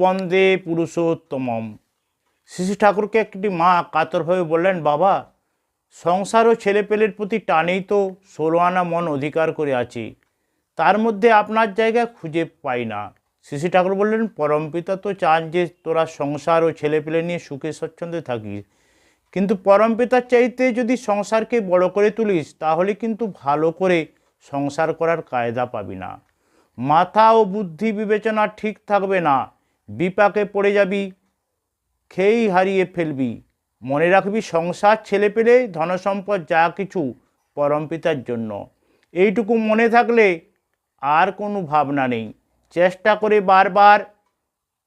বন্দে পুরুষোত্তমম। শিশু ঠাকুরকে একটি মা কাতরভাবে বললেন, বাবা, সংসার ও ছেলেপেলের প্রতি টানেই তো ষোলো আনা মন অধিকার করে আছি। তার মধ্যে আপনার জায়গা খুঁজে পাই না। শিশু ঠাকুর বললেন পরমপিতা তো চান যে তোরা সংসার ও ছেলেপেলে নিয়ে সুখে স্বচ্ছন্দে থাকিস। কিন্তু পরমপিতার চাইতে যদি সংসারকে বড় করে তুলিস, তাহলে কিন্তু ভালো করে সংসার করার কায়দা পাবি না। মাথা ও বুদ্ধি বিবেচনা ঠিক থাকবে না। বিপাকে পড়ে যাবি খেয়েই হারিয়ে ফেলবি। মনে রাখবি, সংসার ছেলে পেলে ধনসম্পদ যা কিছু পরমপিতার জন্য। এইটুকু মনে থাকলে আর কোনো ভাবনা নেই। চেষ্টা করে বারবার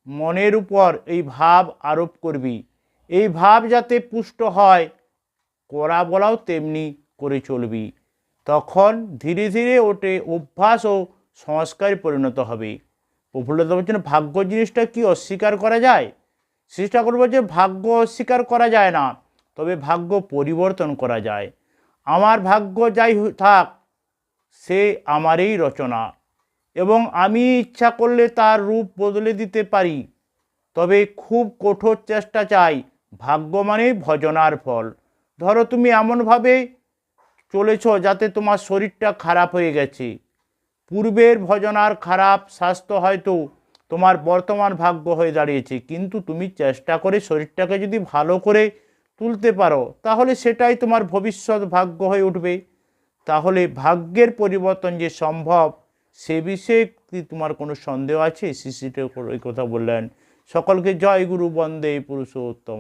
মনের উপর এই ভাব আরোপ করবি। এই ভাব যাতে পুষ্ট হয় করা বলাও তেমনি করে চলবি। তখন ধীরে ধীরে ওটে অভ্যাস ও সংস্কারে পরিণত হবে। প্রফুল্লত বলছেন ভাগ্য জিনিসটা কি অস্বীকার করা যায়? শ্রী ঠাকুর বলছে, ভাগ্য অস্বীকার করা যায় না, তবে ভাগ্য পরিবর্তন করা যায়। আমার ভাগ্য যাই থাক, সে আমারই রচনা। এবং আমি ইচ্ছা করলে তার রূপ বদলে দিতে পারি। তবে খুব কঠোর চেষ্টা চাই, ভাগ্য মানেই ভজনার ফল। ধরো তুমি এমনভাবে চলেছ যাতে তোমার শরীরটা খারাপ হয়ে গেছে। পূর্বের ভজনার খারাপ স্বাস্থ্য হয়তো তোমার বর্তমান ভাগ্য হয়ে দাঁড়িয়েছে, কিন্তু তুমি চেষ্টা করে শরীরটাকে যদি ভালো করে তুলতে পারো, তাহলে সেটাই তোমার ভবিষ্যৎ ভাগ্য হয়ে উঠবে। তাহলে ভাগ্যের পরিবর্তন যে সম্ভব, সে বিষয়ে কি তোমার কোনো সন্দেহ আছে? শিশিটা এই কথা বললেন। সকলকে জয় গুরু বন্দে পুরুষোত্তম।